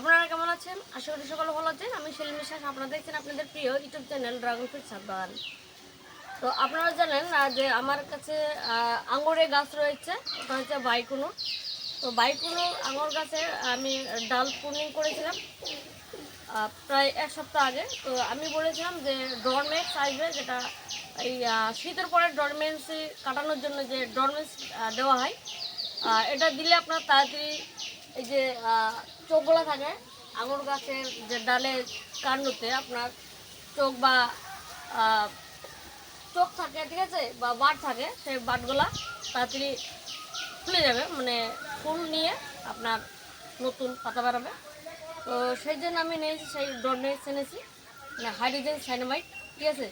আপনারা কেমন আছেন? আশা করি সকলে ভালো আছেন। আমি সেলিম বিশ্বাস আপনারা দেখছেন আপনাদের প্রিয় ইউটিউব চ্যানেল ড্রাগন ফ্রুট সাবান তো আপনারা জানেন যে আমার কাছে আঙুরের গাছ রয়েছে, ওটা হচ্ছে বাইকুনো। তো বাইকুনো আঙুর গাছের আমি ডাল প্রুনিং করেছিলাম প্রায় এক সপ্তাহ আগে। তো আমি বলেছিলাম যে ডরমেক্স আসবে যেটা এই শীতের পরে ডরমেন্সি কাটানোর জন্য যে ডরমেন্স দেওয়া হয় এটা দিলে আপনার তাড়াতাড়ি এই যে চোখগুলো থাকে। আঙুর গাছের যে ডালে কাণ্ডতে আপনার চোখ বা চোখ থাকে, ঠিক আছে? বা বাট থাকে, সেই বাটগুলা তাড়াতাড়ি খুলে যাবে মানে ফুল নিয়ে আপনার নতুন পাতা বেরোবে তো সেই জন্য আমি নিয়েছি, সেই ডরনেস এনেছি মানে হাইড্রোজেন সাইনামাইট ঠিক আছে?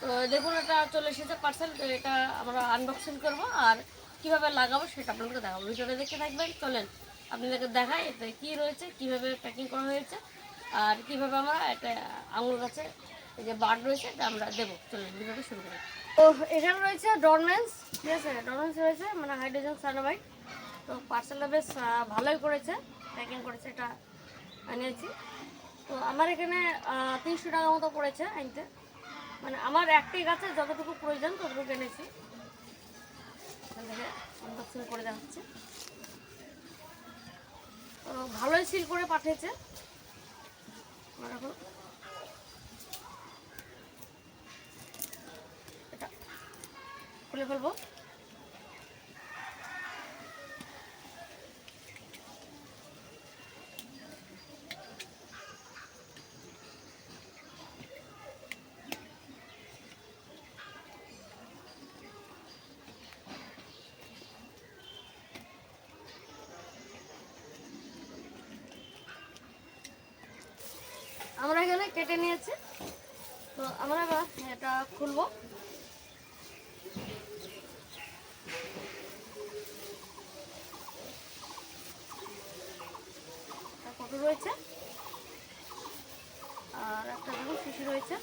তো দেখুন, এটা চলে এসেছে পার্সেল, তো এটা আমরা আনবক্সিং করব, আর কীভাবে লাগাবো সেটা আপনাদেরকে দেখাবো। ভিডিওটা দেখে থাকবেন, চলেন। আপনাদেরকে দেখাই এতে কী রয়েছে, কীভাবে প্যাকিং করা হয়েছে আর কীভাবে আমরা এটা আঙুর গাছে এই যে বার্ড রয়েছে এটা আমরা দেবো। চলেন, ভিডিওটা শুরু করি। তো এখানে রয়েছে ডরমেন্স ঠিক আছে? ডরমেন্স রয়েছে মানে হাইড্রোজেন সাইনামাইট তো পার্সেলটা বেশ ভালোই করেছে প্যাকিং করেছে, এটা আনিয়েছি। তো আমার এখানে তিনশো টাকা মতো পড়েছে আনতে। মানে আমার একটি গাছে যতটুকু প্রয়োজন ততটুকু এনেছি। আনবক্সিং করে তো ভালোই সিল করে পাঠিয়েছে। খুলে ফেলব। আমরা এখানে কেটে নিয়েছি। তো আমরা এবার এটা খুলবো। রয়েছে। আর একটা রয়েছে।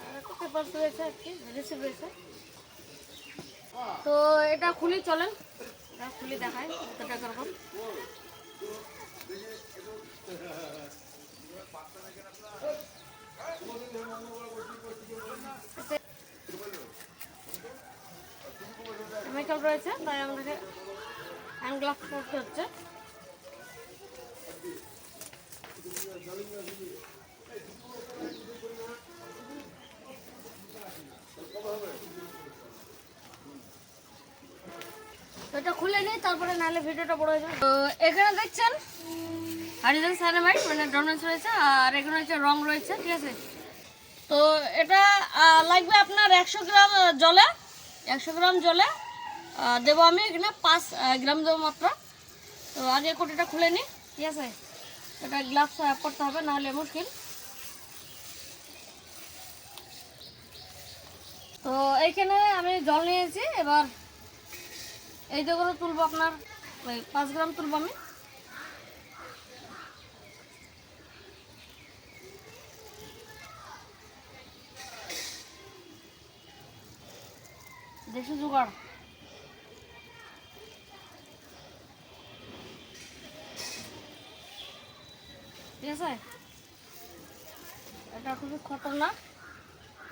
আর একটা রয়েছে একটি রিসিভ রয়েছে। তো এটা খুলি, চলেন। এটা খুলি দেখায় কতটা কীরকম মেকআপ রয়েছে তাই আমাদেরকে হ্যান্ড গ্লাভস পরতে হচ্ছে। তো এটা খুলে নিই, তারপরে নাহলে ভিডিওটা বড় হয়ে তো এখানে দেখছেন, হারিজেন সাইনামাইট মানে ডোনাস রয়েছে, আর এখানে হচ্ছে রং রয়েছে, ঠিক আছে? তো এটা লাগবে আপনার একশো গ্রাম জলে, একশো গ্রাম জলে দেবো আমি এখানে পাঁচ গ্রাম দেবো মাত্র। তো আগে কোটিটা খুলে নিই, ঠিক আছে? এটা গ্লাভস করতে হবে, নাহলে মুশকিল। তো এইখানে আমি জল নিয়েছি, এবার এই যে করে তুলবো আপনার, ওই পাঁচ গ্রাম তুলবো আমি। দেশি জোগাড় ঠিক আছে? এটা খুবই খতরনাক।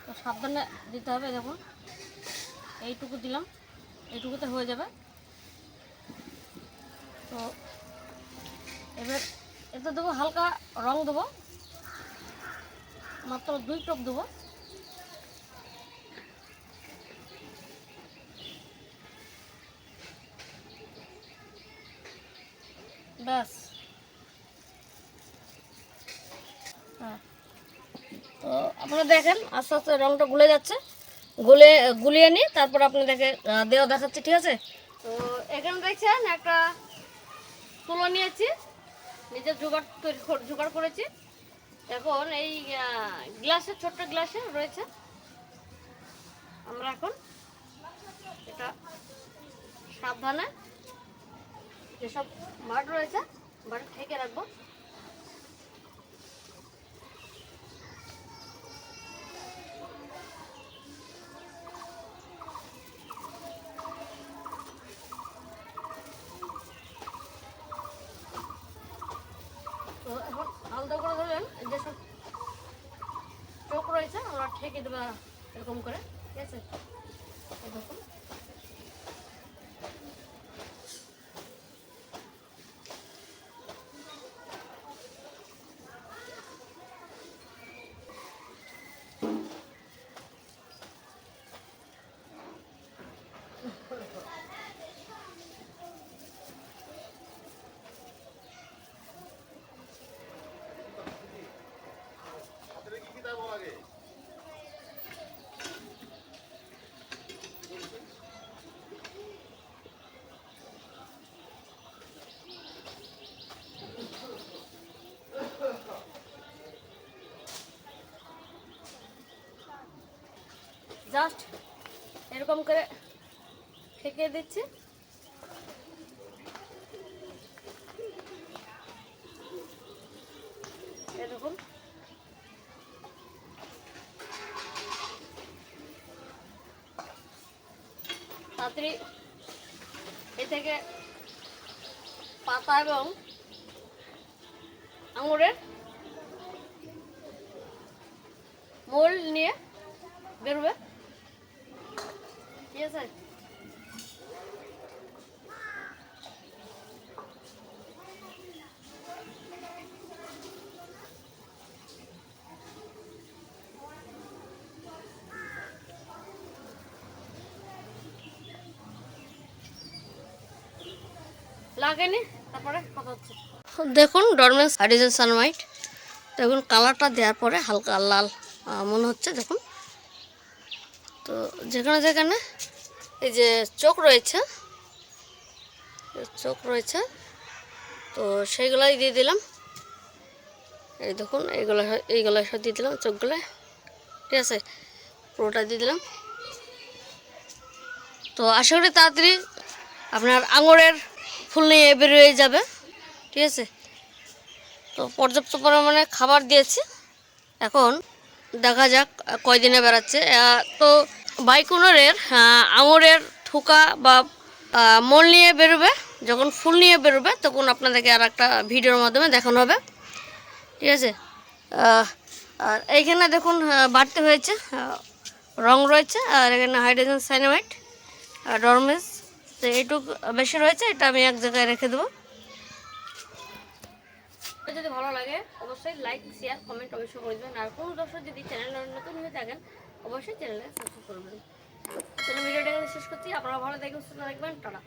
তো সাবধানে দিতে হবে, দেখুন। এইটুকু দিলাম, এইটুকুতে হয়ে যাবে। তো এবার এতে দেবো হালকা রং দেবো, মাত্র দুই টপ দেবো। ব্যাস। হ্যাঁ। তো আপনারা দেখেন, আস্তে আস্তে রংটা গুলে যাচ্ছে। গুলে, গুলিয়ে নিই তারপর আপনাদেরকে দেওয়া দেখাচ্ছে, ঠিক আছে? তো এখানে দেখছেন একটা তুলো নিয়েছি, নিজের জোগাড় জোগাড় করেছি। এখন এই গ্লাসের, ছোট্ট গ্লাসে রয়েছে। আমরা এখন এটা সাবধানে যেসব মাঠ রয়েছে, বাড়ি ঠেকে রাখব। যেসব চোখ রয়েছে ওরা ঠেকে দেবে এরকম করে ঠিক আছে? এই জাস্ট এরকম করে ঠেকে দিচ্ছি। এরকম। তাড়াতাড়ি এ থেকে পাতা এবং আঙুরের মোল নিয়ে বেরোবে ঠিক আছে লাগেনি তারপরে দেখুন ডরমেন্স হাইড্রোজেন সানমাইট দেখুন কালারটা দেওয়ার পরে হালকা লাল মনে হচ্ছে, দেখুন। তো যেখানে যেখানে এই যে চোখ রয়েছে চোখ রয়েছে, তো সেইগুলাই দিয়ে দিলাম। এই দেখুন, এইগুলো এইগুলো সব দিয়ে দিলাম চোখগুলো। ঠিক আছে, পুরোটা দিয়ে দিলাম। তো আশা করি তাড়াতাড়ি আপনার আঙুরের ফুল নিয়ে বেরিয়ে যাবে। ঠিক আছে, তো পর্যাপ্ত পরিমাণে খাবার দিয়েছি। এখন দেখা যাক কয়দিনে বেড়াচ্ছে। তো বাইকুনরের আঙুরের থুকা বা মোল নিয়ে বেরোবে, যখন ফুল নিয়ে বেরোবে, তখন আপনাদেরকে আর একটা ভিডিওর মাধ্যমে দেখানো হবে। ঠিক আছে? আর এইখানে দেখুন বাড়তে হয়েছে রং রয়েছে, আর এখানে হাইড্রোজেন সাইনামাইট আর ডরমেস, তো এইটুক বেশি রয়েছে, এটা আমি এক জায়গায় রেখে দেবো। যদি ভালো লাগে, অবশ্যই লাইক শেয়ার কমেন্ট অবশ্যই করে দেবেন। আর কোনো দর্শক যদি চ্যানেল নতুন হয়ে থাকেন অবশ্যই চ্যানেলে সাবস্ক্রাইব করবেন। তাহলে ভিডিওটা শেষ করছি। আপনারা ভালো থাকবেন সুস্থ থাকবেন। টাটা।